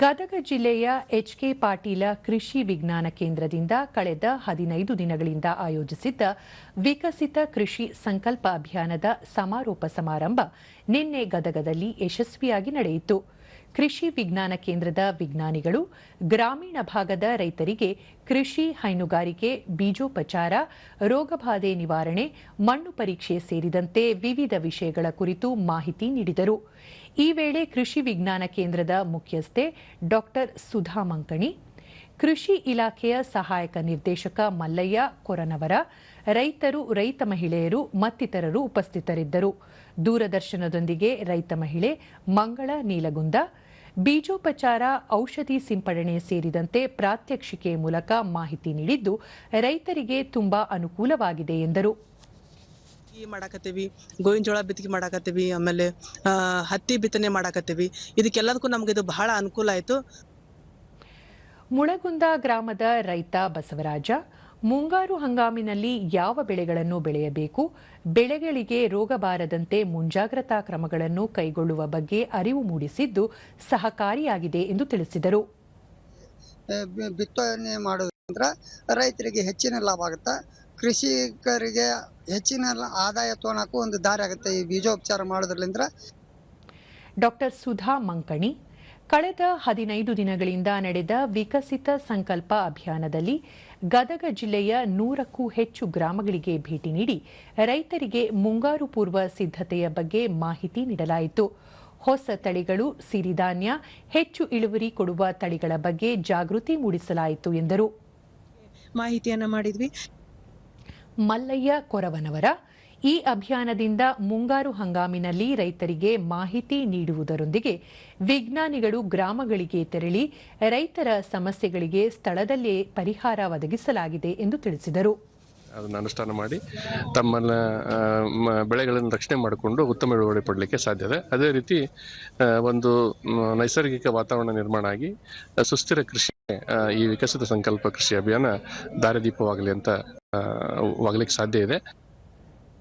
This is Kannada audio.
ಗದಗ ಜಿಲ್ಲೆಯ ಎಚ್ಕೆ ಪಾಟೀಲ ಕೃಷಿ ವಿಜ್ಞಾನ ಕೇಂದ್ರದಿಂದ ಕಳೆದ ಹದಿನೈದು ದಿನಗಳಿಂದ ಆಯೋಜಿಸಿದ್ದ ವಿಕಸಿತ ಕೃಷಿ ಸಂಕಲ್ಪ ಅಭಿಯಾನದ ಸಮಾರೋಪ ಸಮಾರಂಭ ನಿನ್ನೆ ಗದಗದಲ್ಲಿ ಯಶಸ್ವಿಯಾಗಿ ನಡೆಯಿತು. ಕೃಷಿ ವಿಜ್ಞಾನ ಕೇಂದ್ರದ ವಿಜ್ಞಾನಿಗಳು ಗ್ರಾಮೀಣ ಭಾಗದ ರೈತರಿಗೆ ಕೃಷಿ ಹೈನುಗಾರಿಕೆ ಬೀಜೋಪಚಾರ ರೋಗಬಾಧೆ ನಿವಾರಣೆ, ಮಣ್ಣು ಪರೀಕ್ಷೆ ಸೇರಿದಂತೆ ವಿವಿಧ ವಿಷಯಗಳ ಕುರಿತು ಮಾಹಿತಿ ನೀಡಿದರು. ಈ ವೇಳೆ ಕೃಷಿ ವಿಜ್ಞಾನ ಕೇಂದ್ರದ ಮುಖ್ಯಸ್ಥೆ ಡಾಕ್ಟರ್ ಸುಧಾ ಮಂಕಣಿ, ಕೃಷಿ ಇಲಾಖೆಯ ಸಹಾಯಕ ನಿರ್ದೇಶಕ ಮಲ್ಲಯ್ಯ ಕೊರನವರ, ರೈತರು, ರೈತ ಮಹಿಳೆಯರು, ಮತ್ತಿತರರು ಉಪಸ್ಥಿತರಿದ್ದರು. ದೂರದರ್ಶನದೊಂದಿಗೆ ರೈತ ಮಹಿಳೆ ಮಂಗಳ ನೀಲಗುಂದ ಬೀಜೋಪಚಾರ ಔಷಧಿ ಸಿಂಪಡಣೆ ಸೇರಿದಂತೆ ಪ್ರಾತ್ಯಕ್ಷಿಕೆ ಮೂಲಕ ಮಾಹಿತಿ ನೀಡಿದ್ದು ರೈತರಿಗೆ ತುಂಬಾ ಅನುಕೂಲವಾಗಿದೆ ಎಂದರು. ಮಾಡಾಕತ್ತೀವಿ ಗೋವಿನ ಜೋಳ ಬಿತ್ತನೆ ಮಾಡಾಕತ್ತೀವಿ ಆಮೇಲೆ ಹತ್ತಿ ಬಿತ್ತನೆ ಮಾಡಾಕತ್ತೀವಿ. ಇದಕ್ಕೆಲ್ಲದಕ್ಕೂ ನಮ್ಗೆ ಇದು ಬಹಳ ಅನುಕೂಲ ಆಯಿತು. ಮುಳಗುಂದ ಗ್ರಾಮದ ರೈತ ಬಸವರಾಜ ಮುಂಗಾರು ಹಂಗಾಮಿನಲ್ಲಿ ಯಾವ ಬೆಳೆಗಳನ್ನು ಬೆಳೆಯಬೇಕು? ಬೆಳೆಗಳಿಗೆ ರೋಗ ಬಾರದಂತೆ ಮುಂಜಾಗ್ರತಾ ಕ್ರಮಗಳನ್ನು ಕೈಗೊಳ್ಳುವ ಬಗ್ಗೆ ಅರಿವು ಮೂಡಿಸಿದ್ದು ಸಹಕಾರಿಯಾಗಿದೆ ಎಂದು ತಿಳಿಸಿದರು. ಬಿತ್ತನೆ ಮಾಡೋದ್ರಿಂದ ರೈತರಿಗೆ ಹೆಚ್ಚಿನ ಲಾಭ ಆಗುತ್ತೆ? ಕೃಷಿಕರಿಗೆ ಹೆಚ್ಚಿನ ಆದಾಯ ತೋಣಕ್ಕೂ ಒಂದು ದಾರಿ ಆಗುತ್ತೆ. ಈ ಬೀಜೋಪಚಾರ ಮಾಡೋದ್ರಿಂದ ಡಾಕ್ಟರ್ ಸುಧಾ ಮಂಕಣಿ ಕಳೆದ ಹದಿನೈದು ದಿನಗಳಿಂದ ನಡೆದ ವಿಕಸಿತ ಸಂಕಲ್ಪ ಅಭಿಯಾನದಲ್ಲಿ ಗದಗ ಜಿಲ್ಲೆಯ ನೂರಕ್ಕೂ ಹೆಚ್ಚು ಗ್ರಾಮಗಳಿಗೆ ಭೇಟಿ ನೀಡಿ ರೈತರಿಗೆ ಮುಂಗಾರು ಪೂರ್ವ ಸಿದ್ಧತೆಯ ಬಗ್ಗೆ ಮಾಹಿತಿ ನೀಡಲಾಯಿತು. ಹೊಸ ತಳಿಗಳು ಸಿರಿಧಾನ್ಯ ಹೆಚ್ಚು ಇಳುವರಿ ಕೊಡುವ ತಳಿಗಳ ಬಗ್ಗೆ ಜಾಗೃತಿ ಮೂಡಿಸಲಾಯಿತು ಎಂದರು. ಮಾಹಿತಿಯನ್ನು ಮಾಡಿದ್ವಿ. ಮಲ್ಲಯ್ಯ ಕೊರವನವರ ಈ ಅಭಿಯಾನದಿಂದ ಮುಂಗಾರು ಹಂಗಾಮಿನಲ್ಲಿ ರೈತರಿಗೆ ಮಾಹಿತಿ ನೀಡುವುದರೊಂದಿಗೆ ವಿಜ್ಞಾನಿಗಳು ಗ್ರಾಮಗಳಿಗೆ ತೆರಳಿ ರೈತರ ಸಮಸ್ಯೆಗಳಿಗೆ ಸ್ಥಳದಲ್ಲೇ ಪರಿಹಾರ ಒದಗಿಸಲಾಗಿದೆ ಎಂದು ತಿಳಿಸಿದರು. ಅದನ್ನು ಅನುಷ್ಠಾನ ಮಾಡಿ ತಮ್ಮ ಬೆಳೆಗಳನ್ನು ರಕ್ಷಣೆ ಮಾಡಿಕೊಂಡು ಉತ್ತಮ ಇಳುವರಿ ಪಡಲಿಕ್ಕೆ ಇದೆ. ಅದೇ ರೀತಿ ಒಂದು ನೈಸರ್ಗಿಕ ವಾತಾವರಣ ನಿರ್ಮಾಣ ಆಗಿ ಸುಸ್ಥಿರ ಕೃಷಿ ಈ ವಿಕಸಿತ ಸಂಕಲ್ಪ ಕೃಷಿ ಅಭಿಯಾನ ದಾರಿದೀಪವಾಗಲಿ ಅಂತ ವಾಗ್ಲಿಕ್ಕೆ ಸಾಧ್ಯ ಇದೆ.